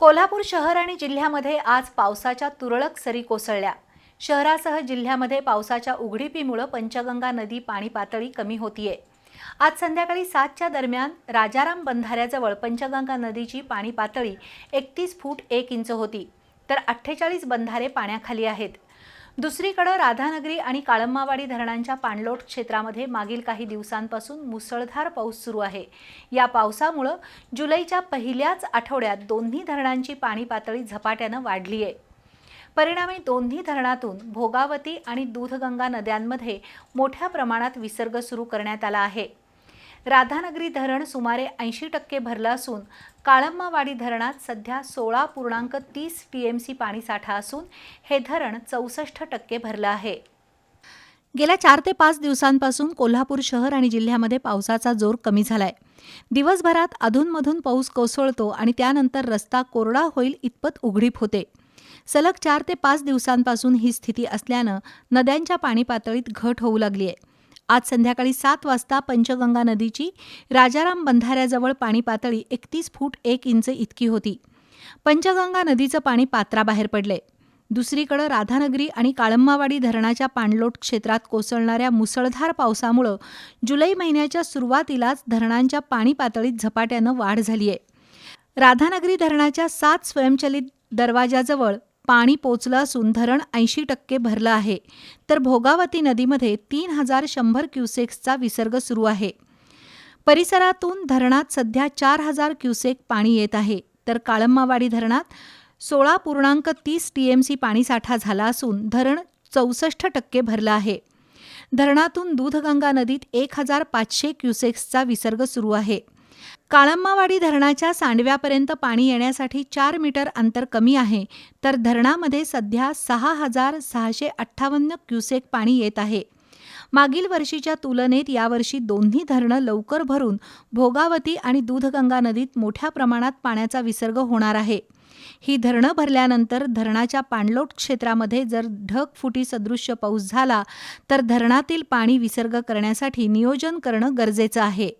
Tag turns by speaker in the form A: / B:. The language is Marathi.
A: कोल्हापूर शहर आणि जिल्ह्यामध्ये आज पावसाच्या तुरळक सरी कोसळल्या. शहरासह जिल्ह्यामध्ये पावसाच्या उघडीपीमुळे पंचगंगा नदी पाणी पातळी कमी होतीये. आज संध्याकाळी सातच्या दरम्यान राजाराम बंधाऱ्याजवळ पंचगंगा नदीची पाणी पातळी एकतीस फूट एक इंच होती. तर अठ्ठेचाळीस बंधारे पाण्याखाली आहेत. दुसरीकडे राधानगरी आणि काळंबावाडी धरणांच्या पाणलोट क्षेत्रामध्ये मागील काही दिवसांपासून मुसळधार पाऊस सुरू आहे. या पावसामुळं जुलैच्या पहिल्याच आठवड्यात दोन्ही धरणांची पाणी पातळी झपाट्यानं वाढली आहे. परिणामी दोन्ही धरणातून भोगावती आणि दूधगंगा नद्यांमध्ये मोठ्या प्रमाणात विसर्ग सुरू करण्यात आला आहे. राधानगरी धरण सुमारे ऐंशी टक्के भरलं असून काळम्मावाडी धरणात सध्या सोळा पूर्णांक तीस टी एम सी पाणीसाठा असून हे धरण चौसष्ट टक्के भरलं आहे. गेल्या चार ते पाच दिवसांपासून कोल्हापूर शहर आणि जिल्ह्यामध्ये पावसाचा जोर कमी झालाय. दिवसभरात अधूनमधून पाऊस कोसळतो आणि त्यानंतर रस्ता कोरडा होईल इतपत उघडीप होते. सलग चार ते पाच दिवसांपासून ही स्थिती असल्यानं नद्यांच्या पाणी पातळीत घट होऊ लागली आहे आज संध्याकाळी सात वाजता पंचगंगा नदीची राजाराम बंधाऱ्याजवळ पाणी पातळी एकतीस फूट एक इंच इतकी होती. पंचगंगा नदीचं पाणी पात्राबाहेर पडले. दुसरीकडे राधानगरी आणि काळम्मावाडी धरणाच्या पाणलोट क्षेत्रात कोसळणाऱ्या मुसळधार पावसामुळं जुलै महिन्याच्या सुरुवातीलाच धरणांच्या पाणी पातळीत झपाट्यानं वाढ झाली आहे राधानगरी धरणाच्या सात स्वयंचलित दरवाजाजवळ पाणी पोचलं असून धरण ऐंशी टक्के भरलं आहे. तर भोगावती नदीमध्ये तीन हजार शंभर क्युसेक्सचा विसर्ग सुरू आहे. परिसरातून धरणात सध्या चार हजार क्युसेक पाणी येत आहे. तर काळम्मावाडी धरणात सोळा पूर्णांक तीस टीएमसी पाणीसाठा झाला असून धरण चौसष्ट टक्के भरलं आहे. धरणातून दूधगंगा नदीत एक हजार पाचशे क्युसेक्सचा विसर्ग सुरू आहे. काळंबावाडी धरणाच्या सांडव्यापर्यंत पाणी येण्यासाठी चार मीटर अंतर कमी आहे तर धरणामध्ये सध्या सहा हजार सहाशे अठ्ठावन्न क्युसेक पाणी येत आहे. मागील वर्षीच्या तुलनेत यावर्षी दोन्ही धरणं लवकर भरून भोगावती आणि दूधगंगा नदीत मोठ्या प्रमाणात पाण्याचा विसर्ग होणार आहे. ही धरणं भरल्यानंतर धरणाच्या पाणलोट क्षेत्रामध्ये जर ढगफुटी सदृश्य पाऊस झाला तर धरणातील पाणी विसर्ग करण्यासाठी नियोजन करणं गरजेचं आहे.